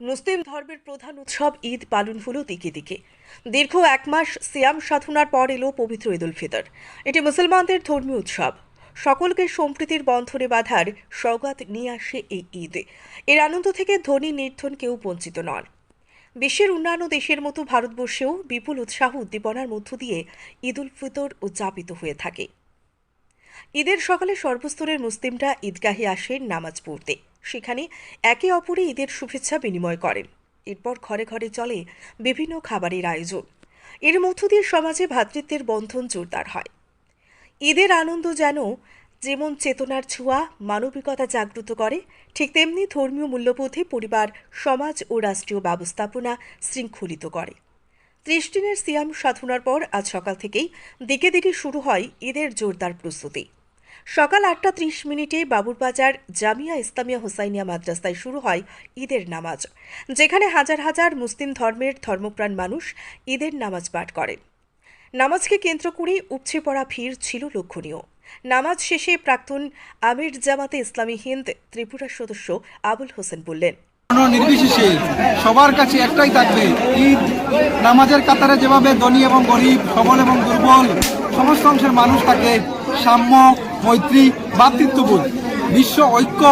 মুসলিম ধর্মের প্রধান উৎসব ঈদ পালন হলো দিকে দিকে। দীর্ঘ এক মাস সিয়াম সাধনার পর এলো পবিত্র ঈদ উল ফিতর। এটি মুসলমানদের ধর্মীয় উৎসব। সকলকে সম্প্রীতির বন্ধনে বাঁধার সৌগাত নিয়ে আসে এই ঈদ। এর আনন্দ থেকে ধনী নির্ধন কেউ বঞ্চিত নন। বিশ্বের অন্যান্য দেশের মতো ভারতবর্ষেও বিপুল উৎসাহ উদ্দীপনার মধ্য দিয়ে ঈদ উল ফিতর উদযাপিত হয়ে থাকে। ঈদের সকালে সর্বস্তরের মুসলিমরা ঈদগাহে আসেন নামাজ পড়তে। সেখানে একে অপরে ঈদের শুভেচ্ছা বিনিময় করেন। এরপর ঘরে ঘরে চলে বিভিন্ন খাবারের আয়োজন। এর মধ্য দিয়ে সমাজে ভ্রাতৃত্বের বন্ধন জোরদার হয়। ঈদের আনন্দ যেন যেমন চেতনার ছোঁয়া, মানবিকতা জাগ্রত করে, ঠিক তেমনি ধর্মীয় মূল্যবোধে পরিবার, সমাজ ও রাষ্ট্রীয় ব্যবস্থাপনা শৃঙ্খলিত করে। ত্রিশ দিনের সিয়াম সাধনার পর আজ সকাল থেকেই দিকে দিকে শুরু হয় ঈদের জোরদার প্রস্তুতি। সকাল আটটা ত্রিশ মিনিটে বাবুরবাজার জামিয়া ইসলামিয়া হোসাইনিয়া মাদ্রাসায় শুরু হয় ঈদের নামাজ, যেখানে হাজার হাজার মুসলিম ধর্মের ধর্মপ্রাণ মানুষ ঈদের নামাজ পাঠ করেন নামাজকে কেন্দ্র করে উপচে পড়া ভিড় ছিল লক্ষণীয়। নামাজ শেষে প্রাক্তন আমির জামাতে ইসলামী হিন্দ ত্রিপুরার সদস্য আবুল হোসেন বললেন নির্বিশেষে সবার কাছে একটাই থাকবে ঈদ নামাজের কাতারে যেভাবে ধনী এবং গরিব, সবল এবং দুর্বল, সমস্ত অংশের মানুষ থাকে সাম্য, মৈত্রী, ভ্রাতৃত্ববোধ। বিশ্ব ঐক্য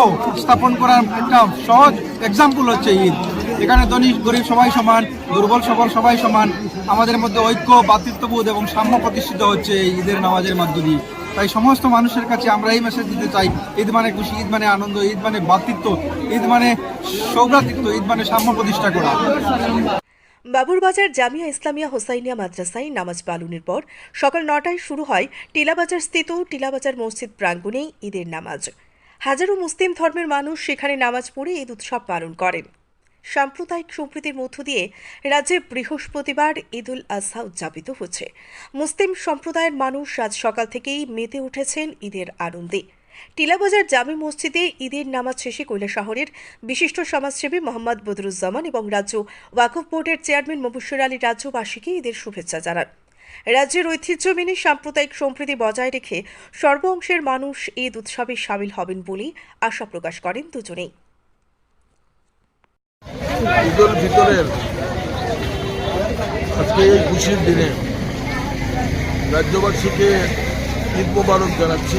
স্থাপন করার একটা সহজ এক্সাম্পল হচ্ছে ঈদ। এখানে ধনী, গরিব সবাই সমান, দুর্বল সবল সবাই সমান। আমাদের মধ্যে ঐক্য, ভ্রাতৃত্ববোধ এবং সাম্য প্রতিষ্ঠিত হচ্ছে এই ঈদের নামাজের মাধ্যমে। তাই সমস্ত মানুষের কাছে আমরা এই মেসেজ দিতে চাই, ঈদ মানে খুশি, ঈদ মানে আনন্দ, ঈদ মানে ভ্রাতৃত্ব, ঈদ মানে সৌভ্রাতৃত্ব, ঈদ মানে সাম্য প্রতিষ্ঠা করা। বাবুরবাজার জামিয়া ইসলামিয়া হোসাইনিয়া মাদ্রাসায় নামাজ পালনের পর সকাল নটায় শুরু হয় টিলাবাজার স্থিত টিলাবাজার মসজিদ প্রাঙ্গণে ঈদের নামাজ। হাজারো মুসলিম ধর্মের মানুষ সেখানে নামাজ পড়ে ঈদ উৎসব পালন করেন। সাম্প্রদায়িক সম্প্রীতির মধ্য দিয়ে রাজ্যে বৃহস্পতিবার ঈদুল আজহা উদযাপিত হচ্ছে। মুসলিম সম্প্রদায়ের মানুষ আজ সকাল থেকেই মেতে উঠেছেন ঈদের আনন্দে। টিলাবাজার জামে মসজিদে ঈদের নামাজ শেষে শহরের বিশিষ্ট সমাজসেবী মোহাম্মদ বদরুজ্জামান এবং রাজ্য ওয়াকফ বোর্ডের চেয়ারম্যান মবুশ্বর আলী রাজ্যবাসীকে ঈদের শুভেচ্ছা জানান। রাজ্যের ঐতিহ্য মেনে সাম্প্রদায়িক সম্প্রীতি বজায় রেখে সর্ব অংশের মানুষ ঈদ উৎসবে সামিল হবেন বলে আশা প্রকাশ করেন দুজনেই। আজকে এই খুশির দিনে রাজ্যবাসীকে ঈদ মোবারক জানাচ্ছি।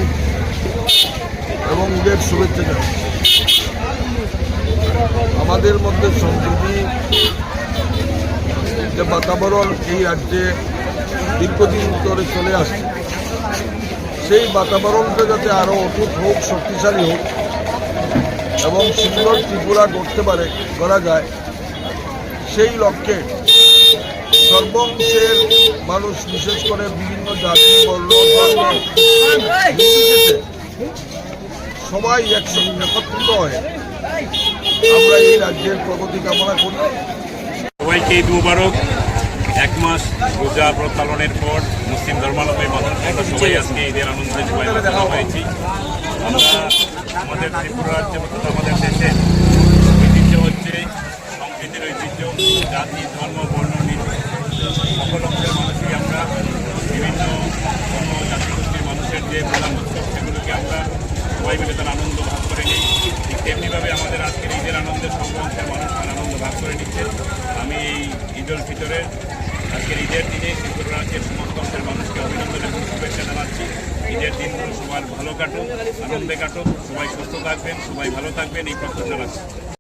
এবং ঈদের শুভেচ্ছা জানাচ্ছি আমাদের মধ্যে সম্প্রীতি, যে বাতাবরণ এই রাজ্যে দীর্ঘদিন ধরে চলে আসছে। সেই বাতাবরণটা যাতে আরও অটুট হোক, শক্তিশালী হোক, এবং সুন্দর ত্রিপুরা করতে পারে করা যায়, সেই লক্ষ্যে সর্বংশের মানুষ, বিশেষ করে বিভিন্ন জাতি, বর্ণ নির্বিশেষে সবাই একসঙ্গে একত্রিত হয়ে আমরা এই রাজ্যের প্রগতি কামনা করি। সবাইকে মুবারক। এক মাস রোজা ব্রত পালনের পর মুসলিম ধর্মাবলম্বী মানুষ সবাই আজকে ঈদের আনন্দে সবাই দেখা হয়েছি। আমরা আমাদের ত্রিপুরা রাজ্য তথা আমাদের দেশে ঐতিহ্য হচ্ছে সংস্কৃতির ঐতিহ্য, জাতি, ধর্ম, বর্ণ সকল অংশের মানুষকে আমরা বিভিন্ন ধর্ম জাতিগোষ্ঠীর মানুষের যে প্রধান উৎসব সেগুলোকে আমরা সবাই মিলে তার আনন্দ ভাগ করে নিই ঠিক তেমনিভাবে আমাদের আজকের ঈদের আনন্দের সর্ব অংশের মানুষ তার আনন্দ ভাগ করে নিচ্ছে আমি এই ঈদ উল ফিতরের আজকের ঈদের দিনে ত্রিপুরা রাজ্যের সমস্ত অংশের মানুষকে অভিনন্দন এবং শুভেচ্ছা জানাচ্ছি ঈদের দিনগুলো সবার ভালো কাটুক, আনন্দে কাটুক, সবাই সুস্থ থাকবেন, সবাই ভালো থাকবেন, এই রাখছি।